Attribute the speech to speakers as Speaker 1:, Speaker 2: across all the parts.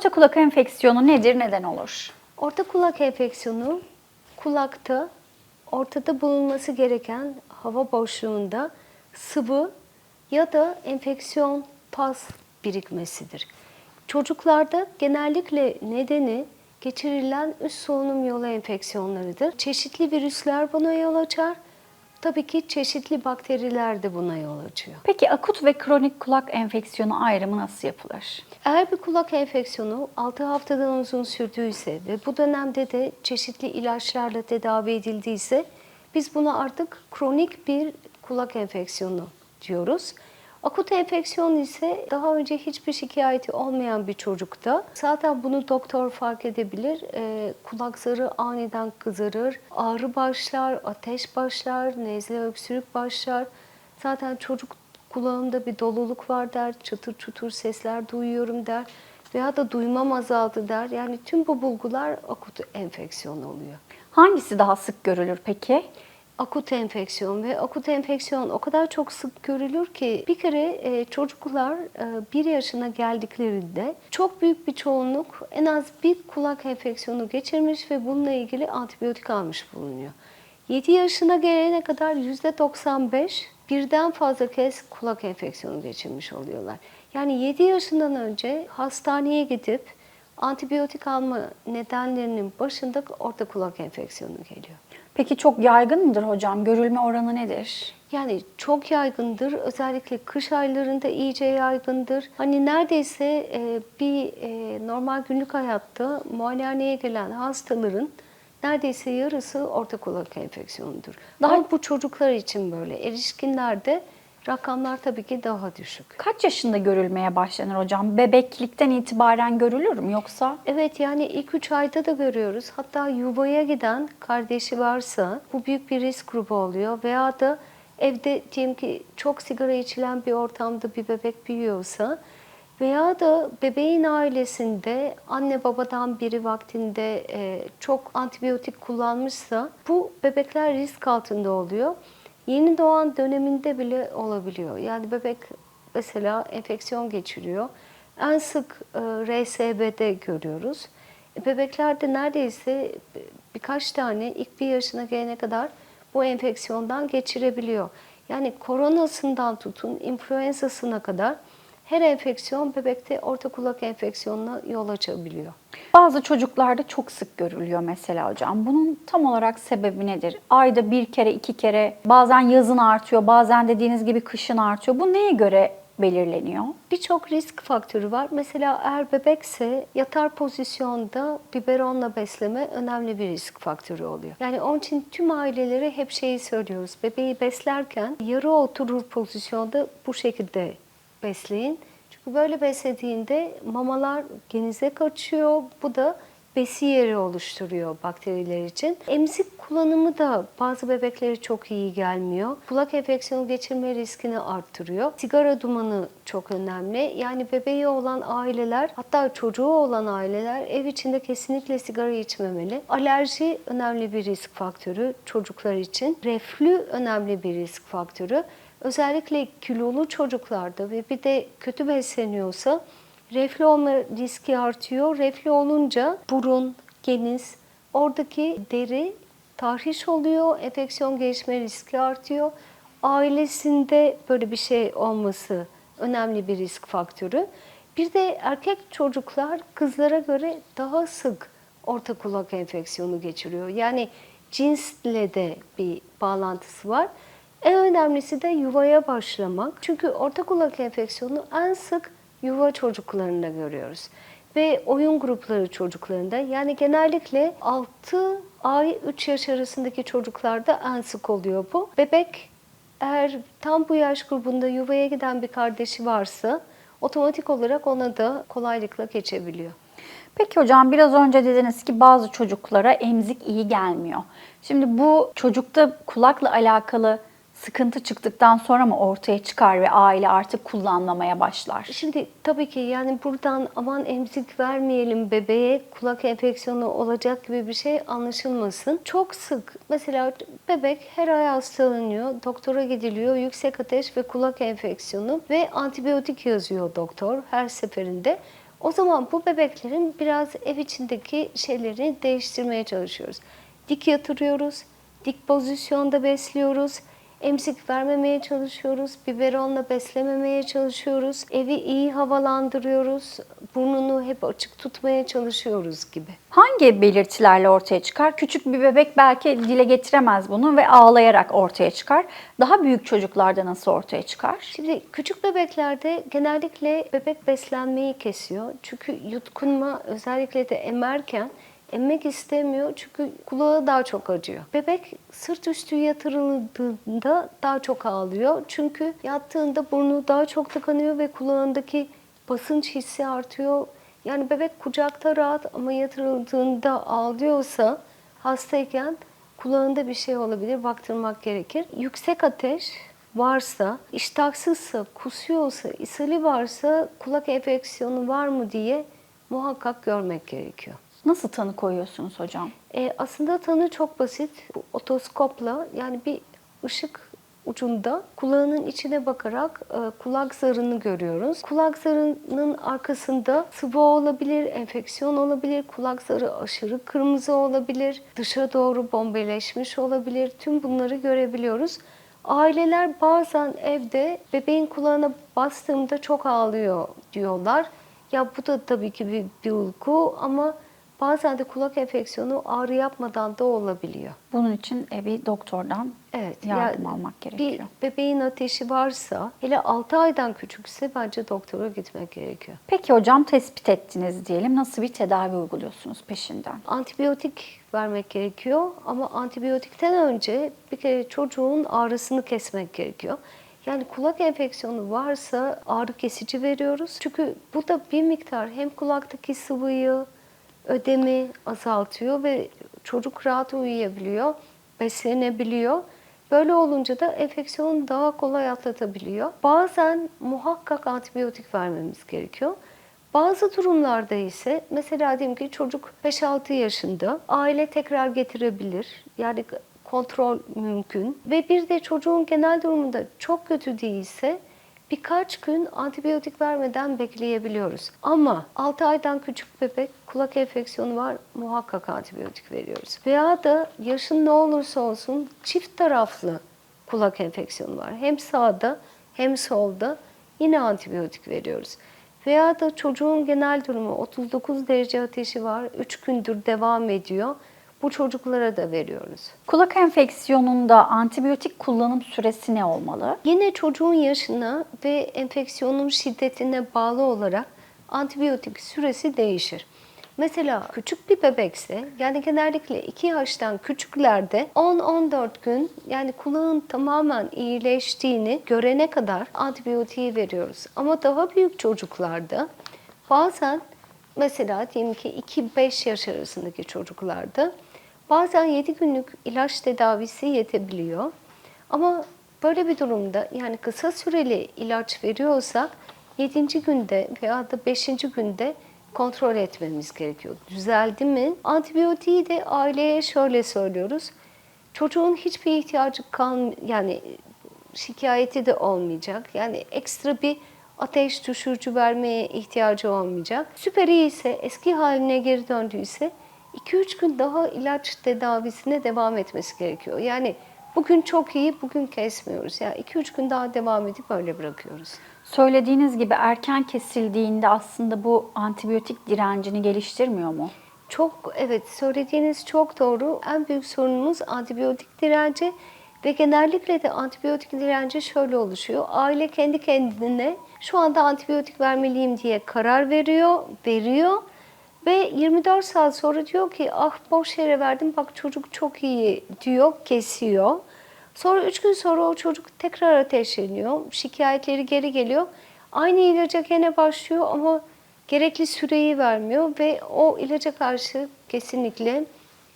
Speaker 1: Orta kulak enfeksiyonu nedir, neden olur?
Speaker 2: Orta kulak enfeksiyonu kulakta ortada bulunması gereken hava boşluğunda sıvı ya da enfeksiyon pas birikmesidir. Çocuklarda genellikle nedeni geçirilen üst solunum yolu enfeksiyonlarıdır. Çeşitli virüsler buna yol açar. Tabii ki çeşitli bakteriler de buna yol açıyor.
Speaker 1: Peki akut ve kronik kulak enfeksiyonu ayrımı nasıl yapılır?
Speaker 2: Eğer bir kulak enfeksiyonu 6 haftadan uzun sürdüyse ve bu dönemde de çeşitli ilaçlarla tedavi edildiyse biz buna artık kronik bir kulak enfeksiyonu diyoruz. Akut enfeksiyon ise daha önce hiçbir şikayeti olmayan bir çocukta zaten bunu doktor fark edebilir. Ee, kulak zarı aniden kızarır, ağrı başlar, ateş başlar, nezle öksürük başlar. Zaten çocuk kulağımda bir doluluk var der, çıtır çutur sesler duyuyorum der veya da duymam azaldı der. Yani tüm bu bulgular akut enfeksiyon oluyor.
Speaker 1: Hangisi daha sık görülür peki?
Speaker 2: Akut enfeksiyon ve akut enfeksiyon o kadar çok sık görülür ki bir kere e, çocuklar e, bir yaşına geldiklerinde çok büyük bir çoğunluk en az bir kulak enfeksiyonu geçirmiş ve bununla ilgili antibiyotik almış bulunuyor. 7 yaşına gelene kadar %95 birden fazla kez kulak enfeksiyonu geçirmiş oluyorlar. Yani 7 yaşından önce hastaneye gidip antibiyotik alma nedenlerinin başında orta kulak enfeksiyonu geliyor.
Speaker 1: Peki çok yaygın mıdır hocam? Görülme oranı nedir?
Speaker 2: Yani çok yaygındır. Özellikle kış aylarında iyice yaygındır. Hani neredeyse e, bir e, normal günlük hayatta muayenehaneye gelen hastaların neredeyse yarısı orta kulak enfeksiyonudur.
Speaker 1: Daha-
Speaker 2: Ama bu çocuklar için böyle. Erişkinlerde rakamlar tabii ki daha düşük.
Speaker 1: Kaç yaşında görülmeye başlanır hocam? Bebeklikten itibaren görülür mü yoksa?
Speaker 2: Evet yani ilk 3 ayda da görüyoruz. Hatta yuvaya giden kardeşi varsa bu büyük bir risk grubu oluyor. Veya da evde diyelim ki çok sigara içilen bir ortamda bir bebek büyüyorsa veya da bebeğin ailesinde anne babadan biri vaktinde e, çok antibiyotik kullanmışsa bu bebekler risk altında oluyor. Yeni doğan döneminde bile olabiliyor. Yani bebek mesela enfeksiyon geçiriyor. En sık e, RSB'de görüyoruz. E, Bebeklerde neredeyse birkaç tane ilk bir yaşına gelene kadar bu enfeksiyondan geçirebiliyor. Yani koronasından tutun influenzasına kadar her enfeksiyon bebekte orta kulak enfeksiyonuna yol açabiliyor.
Speaker 1: Bazı çocuklarda çok sık görülüyor mesela hocam. Bunun tam olarak sebebi nedir? Ayda bir kere, iki kere, bazen yazın artıyor, bazen dediğiniz gibi kışın artıyor. Bu neye göre belirleniyor?
Speaker 2: Birçok risk faktörü var. Mesela eğer bebekse yatar pozisyonda biberonla besleme önemli bir risk faktörü oluyor. Yani onun için tüm ailelere hep şeyi söylüyoruz. Bebeği beslerken yarı oturur pozisyonda bu şekilde besleyin. Çünkü böyle beslediğinde mamalar genize kaçıyor. Bu da besi yeri oluşturuyor bakteriler için. Emzik kullanımı da bazı bebeklere çok iyi gelmiyor. Kulak enfeksiyonu geçirme riskini arttırıyor. Sigara dumanı çok önemli. Yani bebeği olan aileler hatta çocuğu olan aileler ev içinde kesinlikle sigara içmemeli. Alerji önemli bir risk faktörü çocuklar için. Reflü önemli bir risk faktörü. Özellikle kilolu çocuklarda ve bir de kötü besleniyorsa reflü olma riski artıyor. Reflü olunca burun, geniz, oradaki deri tahriş oluyor, enfeksiyon gelişme riski artıyor. Ailesinde böyle bir şey olması önemli bir risk faktörü. Bir de erkek çocuklar kızlara göre daha sık orta kulak enfeksiyonu geçiriyor. Yani cinsle de bir bağlantısı var. En önemlisi de yuvaya başlamak. Çünkü orta kulak enfeksiyonu en sık yuva çocuklarında görüyoruz. Ve oyun grupları çocuklarında yani genellikle 6 ay 3 yaş arasındaki çocuklarda en sık oluyor bu. Bebek eğer tam bu yaş grubunda yuvaya giden bir kardeşi varsa otomatik olarak ona da kolaylıkla geçebiliyor.
Speaker 1: Peki hocam biraz önce dediniz ki bazı çocuklara emzik iyi gelmiyor. Şimdi bu çocukta kulakla alakalı sıkıntı çıktıktan sonra mı ortaya çıkar ve aile artık kullanmamaya başlar?
Speaker 2: Şimdi tabii ki yani buradan aman emzik vermeyelim bebeğe kulak enfeksiyonu olacak gibi bir şey anlaşılmasın. Çok sık mesela bebek her ay hastalanıyor, doktora gidiliyor, yüksek ateş ve kulak enfeksiyonu ve antibiyotik yazıyor doktor her seferinde. O zaman bu bebeklerin biraz ev içindeki şeyleri değiştirmeye çalışıyoruz. Dik yatırıyoruz, dik pozisyonda besliyoruz, emzik vermemeye çalışıyoruz, biberonla beslememeye çalışıyoruz, evi iyi havalandırıyoruz, burnunu hep açık tutmaya çalışıyoruz gibi.
Speaker 1: Hangi belirtilerle ortaya çıkar? Küçük bir bebek belki dile getiremez bunu ve ağlayarak ortaya çıkar. Daha büyük çocuklarda nasıl ortaya çıkar?
Speaker 2: Şimdi küçük bebeklerde genellikle bebek beslenmeyi kesiyor. Çünkü yutkunma özellikle de emerken emmek istemiyor çünkü kulağı daha çok acıyor. Bebek sırt üstü yatırıldığında daha çok ağlıyor. Çünkü yattığında burnu daha çok tıkanıyor ve kulağındaki basınç hissi artıyor. Yani bebek kucakta rahat ama yatırıldığında ağlıyorsa hastayken kulağında bir şey olabilir, baktırmak gerekir. Yüksek ateş varsa, iştahsızsa, kusuyorsa, ishali varsa kulak enfeksiyonu var mı diye muhakkak görmek gerekiyor.
Speaker 1: Nasıl tanı koyuyorsunuz hocam?
Speaker 2: E, aslında tanı çok basit. Otoskopla yani bir ışık ucunda kulağının içine bakarak e, kulak zarını görüyoruz. Kulak zarının arkasında sıvı olabilir, enfeksiyon olabilir, kulak zarı aşırı kırmızı olabilir, dışa doğru bombeleşmiş olabilir. Tüm bunları görebiliyoruz. Aileler bazen evde bebeğin kulağına bastığımda çok ağlıyor diyorlar. Ya bu da tabii ki bir, bir uyku ama bazen de kulak enfeksiyonu ağrı yapmadan da olabiliyor.
Speaker 1: Bunun için bir doktordan
Speaker 2: Evet.
Speaker 1: yardım
Speaker 2: ya
Speaker 1: almak gerekiyor.
Speaker 2: Bir bebeğin ateşi varsa, hele 6 aydan küçükse bence doktora gitmek gerekiyor.
Speaker 1: Peki hocam tespit ettiniz diyelim. Nasıl bir tedavi uyguluyorsunuz peşinden?
Speaker 2: Antibiyotik vermek gerekiyor ama antibiyotikten önce bir kere çocuğun ağrısını kesmek gerekiyor. Yani kulak enfeksiyonu varsa ağrı kesici veriyoruz. Çünkü bu da bir miktar hem kulaktaki sıvıyı, ödemi azaltıyor ve çocuk rahat uyuyabiliyor, beslenebiliyor. Böyle olunca da enfeksiyonu daha kolay atlatabiliyor. Bazen muhakkak antibiyotik vermemiz gerekiyor. Bazı durumlarda ise mesela diyelim ki çocuk 5-6 yaşında aile tekrar getirebilir. Yani kontrol mümkün. Ve bir de çocuğun genel durumunda çok kötü değilse birkaç gün antibiyotik vermeden bekleyebiliyoruz. Ama 6 aydan küçük bebek kulak enfeksiyonu var muhakkak antibiyotik veriyoruz. Veya da yaşın ne olursa olsun çift taraflı kulak enfeksiyonu var. Hem sağda hem solda yine antibiyotik veriyoruz. Veya da çocuğun genel durumu 39 derece ateşi var, 3 gündür devam ediyor. Bu çocuklara da veriyoruz.
Speaker 1: Kulak enfeksiyonunda antibiyotik kullanım süresi ne olmalı?
Speaker 2: Yine çocuğun yaşına ve enfeksiyonun şiddetine bağlı olarak antibiyotik süresi değişir. Mesela küçük bir bebekse yani genellikle 2 yaştan küçüklerde 10-14 gün yani kulağın tamamen iyileştiğini görene kadar antibiyotiği veriyoruz. Ama daha büyük çocuklarda bazen mesela diyelim ki 2-5 yaş arasındaki çocuklarda bazen 7 günlük ilaç tedavisi yetebiliyor. Ama böyle bir durumda yani kısa süreli ilaç veriyorsak 7. günde veya da 5. günde kontrol etmemiz gerekiyor. Düzeldi mi? Antibiyotiği de aileye şöyle söylüyoruz. Çocuğun hiçbir ihtiyacı kal yani şikayeti de olmayacak. Yani ekstra bir ateş düşürücü vermeye ihtiyacı olmayacak. Süper iyi ise eski haline geri döndüyse 2-3 gün daha ilaç tedavisine devam etmesi gerekiyor. Yani bugün çok iyi, bugün kesmiyoruz. Yani 2-3 gün daha devam edip öyle bırakıyoruz.
Speaker 1: Söylediğiniz gibi erken kesildiğinde aslında bu antibiyotik direncini geliştirmiyor mu?
Speaker 2: Çok evet söylediğiniz çok doğru. En büyük sorunumuz antibiyotik direnci ve genellikle de antibiyotik direnci şöyle oluşuyor. Aile kendi kendine şu anda antibiyotik vermeliyim diye karar veriyor, veriyor ve 24 saat sonra diyor ki ah boş yere verdim bak çocuk çok iyi diyor, kesiyor. Sonra 3 gün sonra o çocuk tekrar ateşleniyor, şikayetleri geri geliyor. Aynı ilaca gene başlıyor ama gerekli süreyi vermiyor ve o ilaca karşı kesinlikle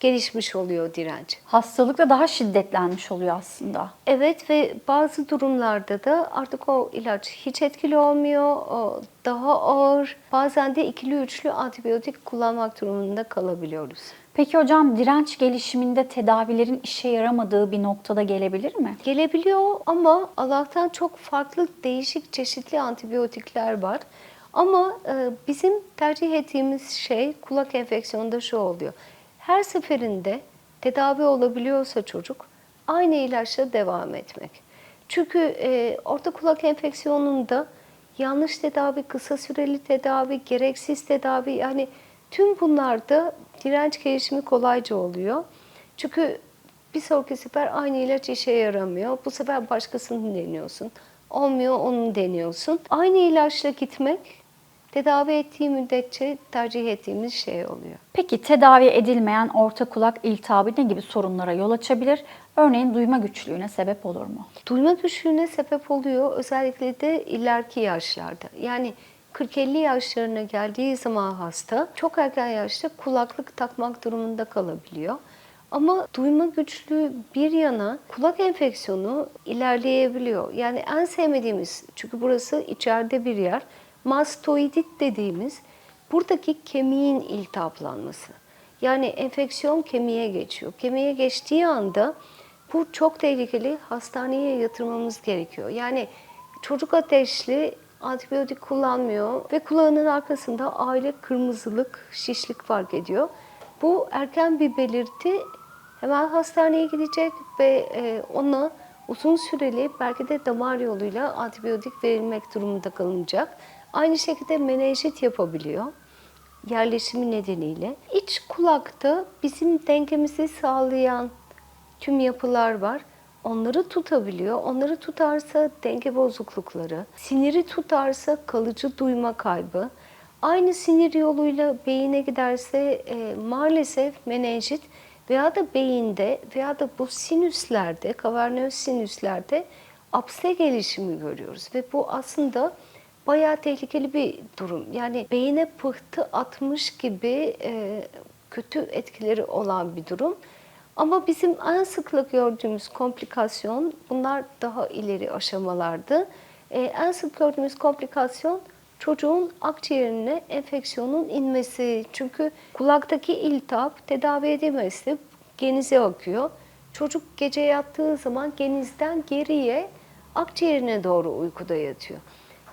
Speaker 2: gelişmiş oluyor direnç.
Speaker 1: Hastalık da daha şiddetlenmiş oluyor aslında.
Speaker 2: Evet ve bazı durumlarda da artık o ilaç hiç etkili olmuyor, daha ağır. Bazen de ikili üçlü antibiyotik kullanmak durumunda kalabiliyoruz.
Speaker 1: Peki hocam direnç gelişiminde tedavilerin işe yaramadığı bir noktada gelebilir mi?
Speaker 2: Gelebiliyor ama Allah'tan çok farklı değişik çeşitli antibiyotikler var. Ama e, bizim tercih ettiğimiz şey kulak enfeksiyonunda şu oluyor. Her seferinde tedavi olabiliyorsa çocuk aynı ilaçla devam etmek. Çünkü e, orta kulak enfeksiyonunda yanlış tedavi, kısa süreli tedavi, gereksiz tedavi yani tüm bunlarda direnç gelişimi kolayca oluyor. Çünkü bir sonraki sefer aynı ilaç işe yaramıyor. Bu sefer başkasını deniyorsun. Olmuyor onu deniyorsun. Aynı ilaçla gitmek tedavi ettiği müddetçe tercih ettiğimiz şey oluyor.
Speaker 1: Peki tedavi edilmeyen orta kulak iltihabı ne gibi sorunlara yol açabilir? Örneğin duyma güçlüğüne sebep olur mu?
Speaker 2: Duyma güçlüğüne sebep oluyor özellikle de ileriki yaşlarda. Yani 40-50 yaşlarına geldiği zaman hasta çok erken yaşta kulaklık takmak durumunda kalabiliyor. Ama duyma güçlüğü bir yana kulak enfeksiyonu ilerleyebiliyor. Yani en sevmediğimiz çünkü burası içeride bir yer. Mastoidit dediğimiz buradaki kemiğin iltihaplanması. Yani enfeksiyon kemiğe geçiyor. Kemiğe geçtiği anda bu çok tehlikeli. Hastaneye yatırmamız gerekiyor. Yani çocuk ateşli antibiyotik kullanmıyor ve kulağının arkasında aile kırmızılık, şişlik fark ediyor. Bu erken bir belirti. Hemen hastaneye gidecek ve e, ona uzun süreli belki de damar yoluyla antibiyotik verilmek durumunda kalınacak. Aynı şekilde menenjit yapabiliyor yerleşimi nedeniyle. İç kulakta bizim dengemizi sağlayan tüm yapılar var. Onları tutabiliyor. Onları tutarsa denge bozuklukları, siniri tutarsa kalıcı duyma kaybı. Aynı sinir yoluyla beyine giderse e, maalesef menenjit veya da beyinde veya da bu sinüslerde, kavernöz sinüslerde apse gelişimi görüyoruz. Ve bu aslında bayağı tehlikeli bir durum. Yani beyine pıhtı atmış gibi e, kötü etkileri olan bir durum. Ama bizim en sıklık gördüğümüz komplikasyon, bunlar daha ileri aşamalardı. E, en sık gördüğümüz komplikasyon çocuğun akciğerine enfeksiyonun inmesi. Çünkü kulaktaki iltihap tedavi edemezse genize akıyor. Çocuk gece yattığı zaman genizden geriye akciğerine doğru uykuda yatıyor.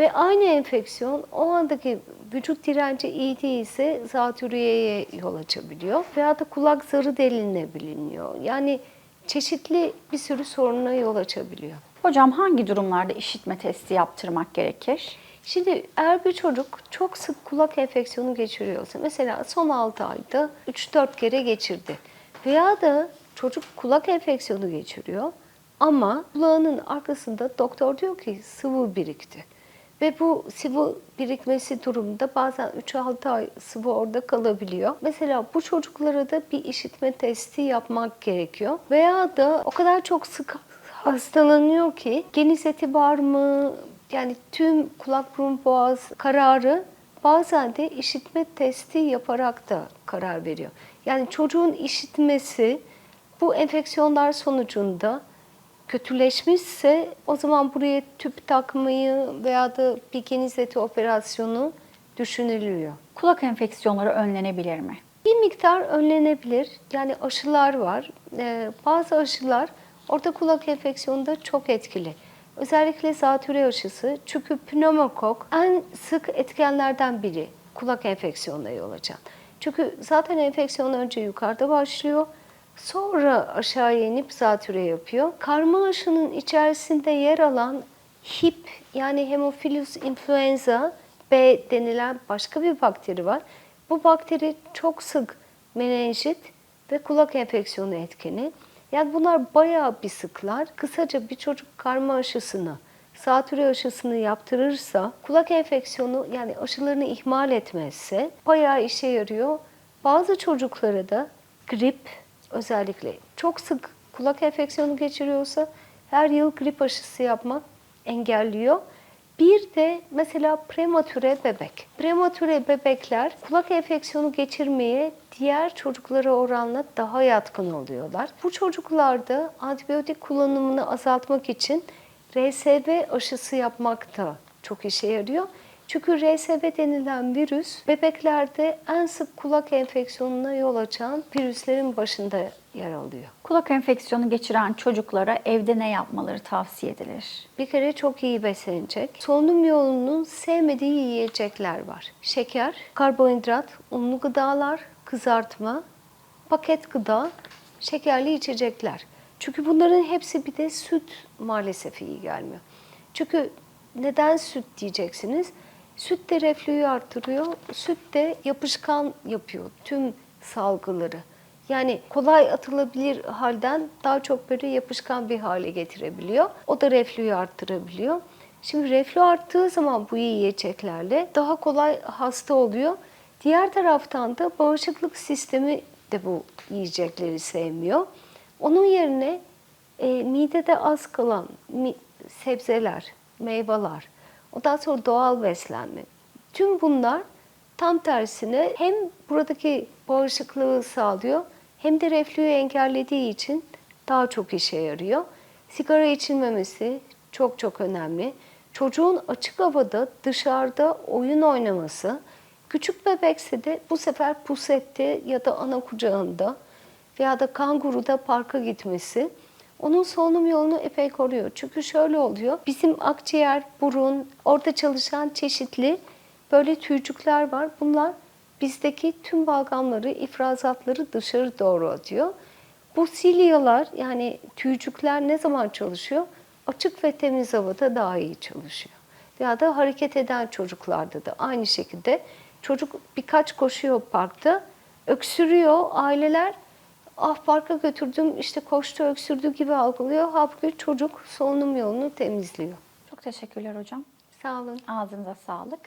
Speaker 2: Ve aynı enfeksiyon o andaki vücut direnci iyi değilse zatürreye yol açabiliyor. Veya da kulak zarı delinebiliyor. Yani çeşitli bir sürü soruna yol açabiliyor.
Speaker 1: Hocam hangi durumlarda işitme testi yaptırmak gerekir?
Speaker 2: Şimdi eğer bir çocuk çok sık kulak enfeksiyonu geçiriyorsa, mesela son 6 ayda 3-4 kere geçirdi veya da çocuk kulak enfeksiyonu geçiriyor ama kulağının arkasında doktor diyor ki sıvı birikti. Ve bu sıvı birikmesi durumunda bazen 3-6 ay sıvı orada kalabiliyor. Mesela bu çocuklara da bir işitme testi yapmak gerekiyor. Veya da o kadar çok sık hastalanıyor ki geniz eti var mı? Yani tüm kulak burun boğaz kararı bazen de işitme testi yaparak da karar veriyor. Yani çocuğun işitmesi bu enfeksiyonlar sonucunda kötüleşmişse o zaman buraya tüp takmayı veya da bir geniz eti operasyonu düşünülüyor.
Speaker 1: Kulak enfeksiyonları önlenebilir mi?
Speaker 2: Bir miktar önlenebilir. Yani aşılar var. Ee, bazı aşılar orta kulak enfeksiyonunda çok etkili. Özellikle zatürre aşısı. Çünkü pneumokok en sık etkenlerden biri kulak enfeksiyonuna yol açan. Çünkü zaten enfeksiyon önce yukarıda başlıyor. Sonra aşağıya inip zatürre yapıyor. Karma aşının içerisinde yer alan HIP yani Haemophilus influenza B denilen başka bir bakteri var. Bu bakteri çok sık menenjit ve kulak enfeksiyonu etkeni. Yani bunlar bayağı bir sıklar. Kısaca bir çocuk karma aşısını, zatürre aşısını yaptırırsa kulak enfeksiyonu yani aşılarını ihmal etmezse bayağı işe yarıyor. Bazı çocuklara da grip özellikle çok sık kulak enfeksiyonu geçiriyorsa her yıl grip aşısı yapmak engelliyor. Bir de mesela prematüre bebek. Prematüre bebekler kulak enfeksiyonu geçirmeye diğer çocuklara oranla daha yatkın oluyorlar. Bu çocuklarda antibiyotik kullanımını azaltmak için RSV aşısı yapmak da çok işe yarıyor. Çünkü RSV denilen virüs bebeklerde en sık kulak enfeksiyonuna yol açan virüslerin başında yer alıyor.
Speaker 1: Kulak enfeksiyonu geçiren çocuklara evde ne yapmaları tavsiye edilir?
Speaker 2: Bir kere çok iyi beslenecek. Solunum yolunun sevmediği yiyecekler var. Şeker, karbonhidrat, unlu gıdalar, kızartma, paket gıda, şekerli içecekler. Çünkü bunların hepsi bir de süt maalesef iyi gelmiyor. Çünkü neden süt diyeceksiniz? Süt de reflüyü arttırıyor. Süt de yapışkan yapıyor tüm salgıları. Yani kolay atılabilir halden daha çok böyle yapışkan bir hale getirebiliyor. O da reflüyü arttırabiliyor. Şimdi reflü arttığı zaman bu yiyeceklerle daha kolay hasta oluyor. Diğer taraftan da bağışıklık sistemi de bu yiyecekleri sevmiyor. Onun yerine e, midede az kalan mi- sebzeler, meyveler, ondan sonra doğal beslenme. Tüm bunlar tam tersine hem buradaki bağışıklığı sağlıyor hem de reflüyü engellediği için daha çok işe yarıyor. Sigara içilmemesi çok çok önemli. Çocuğun açık havada dışarıda oyun oynaması, küçük bebekse de bu sefer pusette ya da ana kucağında veya da kanguruda parka gitmesi onun solunum yolunu epey koruyor. Çünkü şöyle oluyor. Bizim akciğer, burun, orada çalışan çeşitli böyle tüycükler var. Bunlar bizdeki tüm balgamları, ifrazatları dışarı doğru atıyor. Bu silyalar yani tüycükler ne zaman çalışıyor? Açık ve temiz havada daha iyi çalışıyor. Ya da hareket eden çocuklarda da aynı şekilde çocuk birkaç koşuyor parkta, öksürüyor aileler ah parka götürdüm işte koştu öksürdü gibi algılıyor. Halbuki çocuk solunum yolunu temizliyor.
Speaker 1: Çok teşekkürler hocam.
Speaker 2: Sağ olun.
Speaker 1: Ağzınıza sağlık.